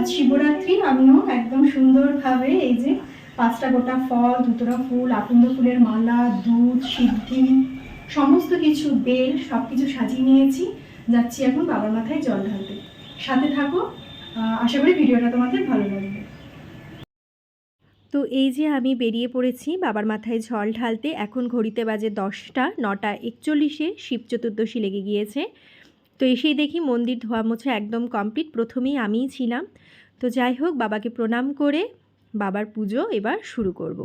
আজ শিবরাত্রি, আমিও একদম সুন্দরভাবে এই যে পাঁচটা গোটা ফল ধুতরা ফুল আকন্দ ফুলের মালা, দুধ, সিদ্ধি, সমস্ত কিছু, বেল সব কিছু সাজিয়ে নিয়েছি। যাচ্ছি এখন বাবার মাথায় জল ঢালতে। সাথে থাকো আশা করি ভিডিওটা তোমাদের ভালো লাগবে। তো এই যে আমি বেরিয়ে পড়েছি বাবার মাথায় ঝল ঢালতে, এখন ঘড়িতে বাজে দশটা, নটা একচল্লিশে শিব চতুর্দশী লেগে গিয়েছে। তো এসেই দেখি মন্দির ধোয়া মোছা একদম কমপ্লিট, প্রথমেই আমিই ছিলাম। তো যাই হোক, বাবাকে প্রণাম করে বাবার পুজো এবার শুরু করব।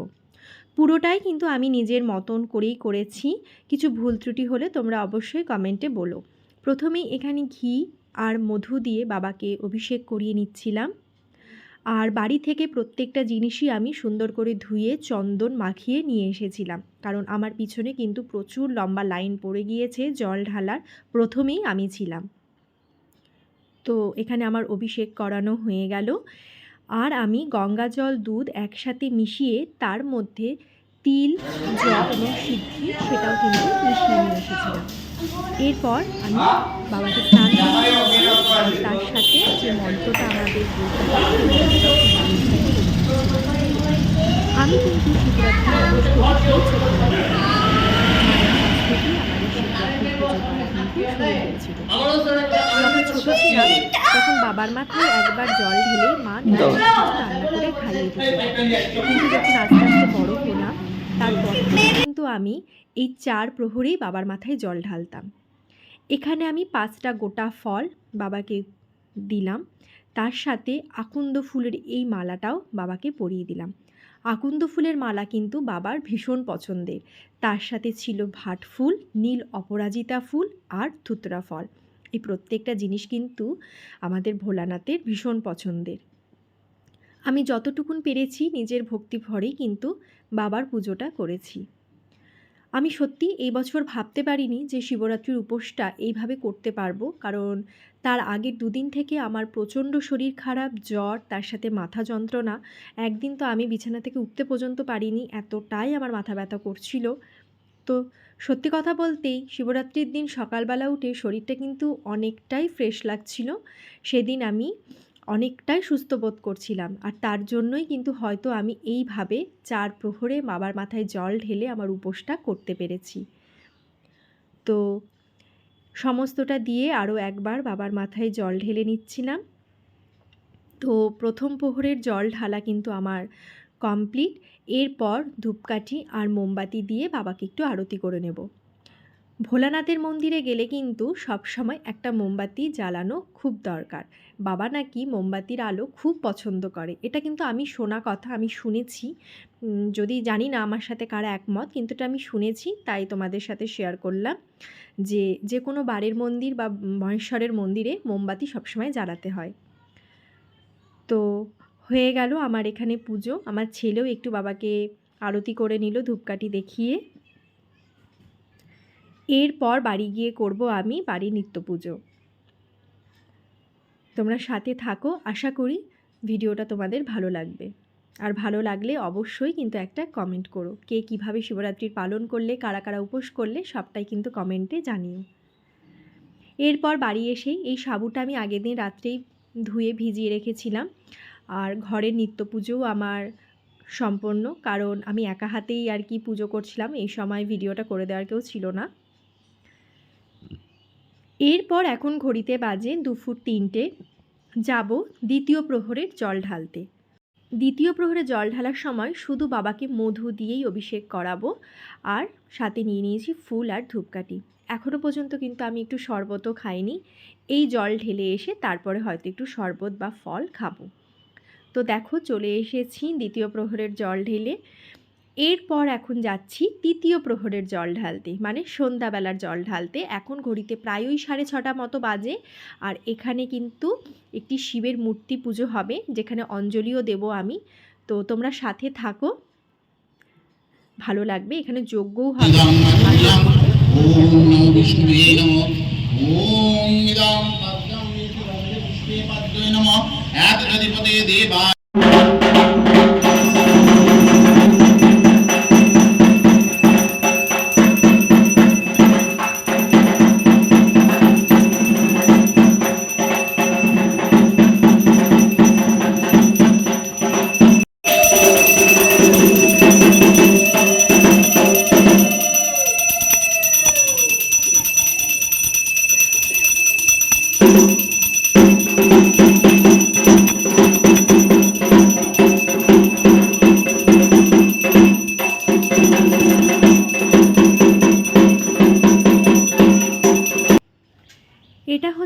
পুরোটাই কিন্তু আমি নিজের মতন করেই করেছি। কিছু ভুল ত্রুটি হলে তোমরা অবশ্যই কমেন্টে বলো। প্রথমেই এখানে ঘি আর মধু দিয়ে বাবাকে অভিষেক করিয়ে নিচ্ছিলাম। আর বাড়ি থেকে প্রত্যেকটা জিনিসই আমি সুন্দর করে ধুয়ে, চন্দন মাখিয়ে নিয়ে এসেছিলাম। কারণ আমার পিছনে কিন্তু প্রচুর লম্বা লাইন পড়ে গিয়েছে, জল ঢালার প্রথমেই আমি ছিলাম। তো এখানে আমার অভিষেক করানো হয়ে গেল। আর আমি গঙ্গা জল, দুধ একসাথে মিশিয়ে তার মধ্যে তিল জল এবং সিদ্ধি সেটাও কিন্তু মিশিয়ে নিয়ে এসেছিলাম। এরপর আমি বাবাকে স্নান তার সাথে যে মন্ত্রটা আমাদের আমি কিন্তু। যখন ছোট ছিলাম তখন বাবার মাথায় একবার জল ঢেলে মা রান্না করে খাইয়ে দিত কিন্তু যখন আস্তে আস্তে বড় হলাম তারপর কিন্তু আমি এই চার প্রহরেই বাবার মাথায় জল ঢালতাম। এখানে আমি পাঁচটা গোটা ফল বাবাকে দিলাম। তার সাথে আকুন্দ ফুলের এই মালাটাও বাবাকে পরিয়ে দিলাম। আকন্দ ফুলের মালা কিন্তু বাবার ভীষণ পছন্দের। তার সাথে ছিল ভাট ফুল, নীল অপরাজিতা ফুল আর থুতরা ফল। এই প্রত্যেকটা জিনিস কিন্তু আমাদের ভোলানাথের ভীষণ পছন্দের। আমি যতটুকুন পেরেছি নিজের ভক্তি ভরেই কিন্তু বাবার পুজোটা করেছি। আমি সত্যি এই বছর ভাবতে পারিনি যে শিবরাত্রির উপোসটা এইভাবে করতে পারব। কারণ তার আগের দুদিন থেকে আমার প্রচণ্ড শরীর খারাপ, জ্বর, তার সাথে মাথা যন্ত্রণা। একদিন তো আমি বিছানা থেকে উঠতে পর্যন্ত পারিনি, এতটাই আমার মাথা ব্যথা করছিল। তো সত্যি কথা বলতেই শিবরাত্রির দিন সকালবেলা উঠে শরীরটা কিন্তু অনেকটাই ফ্রেশ লাগছিল। সেদিন আমি অনেকটাই সুস্থ বোধ করছিলাম। আর তার জন্যই কিন্তু হয়তো আমি এইভাবে চার প্রহরে বাবার মাথায় জল ঢেলে আমার উপোসটা করতে পেরেছি। তো সমস্তটা দিয়ে আরও একবার বাবার মাথায় জল ঢেলে নিচ্ছিলাম। তো প্রথম প্রহরের জল ঢালা কিন্তু আমার কমপ্লিট। এরপর ধূপকাঠি আর মোমবাতি দিয়ে বাবাকে একটু আরতি করে নেব। ভোলানাথের মন্দিরে গেলে কিন্তু সবসময় একটা মোমবাতি জ্বালানো খুব দরকার। বাবা নাকি মোমবাতির আলো খুব পছন্দ করে। এটা কিন্তু আমি শোনা কথা, আমি শুনেছি। যদি জানি না আমার সাথে কারা একমত, কিন্তু এটা আমি শুনেছি, তাই তোমাদের সাথে শেয়ার করলাম যে যে কোনো বাড়ির মন্দির বা মহেশ্বরের মন্দিরে মোমবাতি সবসময় জ্বালাতে হয়। তো হয়ে গেল আমার এখানে পুজো। আমার ছেলেও একটু বাবাকে আরতি করে নিল ধূপকাঠি দেখিয়ে। এরপর বাড়ি গিয়ে করব আমি বাড়ি নিত্য পুজো তোমরা সাথে থাকো, আশা করি ভিডিওটা তোমাদের ভালো লাগবে। আর ভালো লাগলে অবশ্যই কিন্তু একটা কমেন্ট করো। কে কীভাবে শিবরাত্রির পালন করলে, কারা কারা উপোস করলে, সবটাই কিন্তু কমেন্টে জানিও। এরপর বাড়ি এসেই এই সাবুটা আমি আগের দিন রাত্রেই ধুয়ে ভিজিয়ে রেখেছিলাম। আর ঘরের নিত্য পুজোও আমার সম্পন্ন। কারণ আমি একা হাতেই আর কি পুজো করছিলাম, এই সময় ভিডিওটা করে দেওয়ার কেউ ছিল না। এরপর এখন ঘড়িতে বাজে দুপুর তিনটে। যাব দ্বিতীয় প্রহরের জল ঢালতে। দ্বিতীয় প্রহরে জল ঢালার সময় শুধু বাবাকে মধু দিয়েই অভিষেক করাবো আর সাথে নিয়ে নিয়েছি ফুল আর ধূপকাঠি। এখনও পর্যন্ত কিন্তু আমি একটু শরবতও খাইনি। এই জল ঢেলে এসে তারপরে হয়তো একটু শরবত বা ফল খাব। তো দেখো চলে এসেছি দ্বিতীয় প্রহরের জল ঢেলে। এরপর এখন যাচ্ছি তৃতীয় প্রহরের জল ঢালতে মানে সন্ধ্যাবেলার জল ঢালতে। এখন ঘড়িতে প্রায়ই সাড়ে ছটা মতো বাজে আর এখানে কিন্তু একটি শিবের মূর্তি পুজো হবে, যেখানে অঞ্জলিও দেব আমি। তো তোমরা সাথে থাকো। ভালো লাগবে, এখানে যজ্ঞও হবে।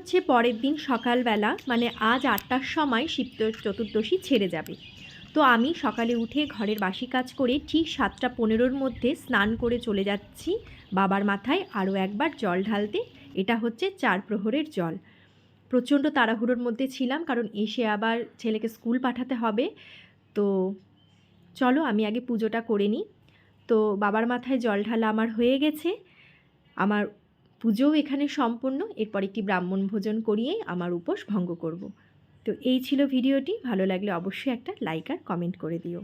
দেবা পরের দিন সকালবেলা মানে আজ আটটার সময় শিব চতুর্দশী ছেড়ে যাবে। তো আমি সকালে উঠে ঘরের বাসি কাজ করে ঠিক সাতটা পনেরোর মধ্যে স্নান করে চলে যাচ্ছি বাবার মাথায় আরও একবার জল ঢালতে। এটা হচ্ছে চার প্রহরের জল। প্রচণ্ড তাড়াহুড়োর মধ্যে ছিলাম, কারণ এসে আবার ছেলেকে স্কুল পাঠাতে হবে। তো চলো, আমি আগে পুজোটা করে নিই। তো বাবার মাথায় জল ঢালা আমার হয়ে গেছে। আমার পুজোও এখানে সম্পূর্ণ। এরপর একটি ব্রাহ্মণ ভোজন করিয়েই আমার উপোস ভঙ্গ করব। তো এই ছিল ভিডিওটি। ভালো লাগলে অবশ্যই একটা লাইক আর কমেন্ট করে দিও।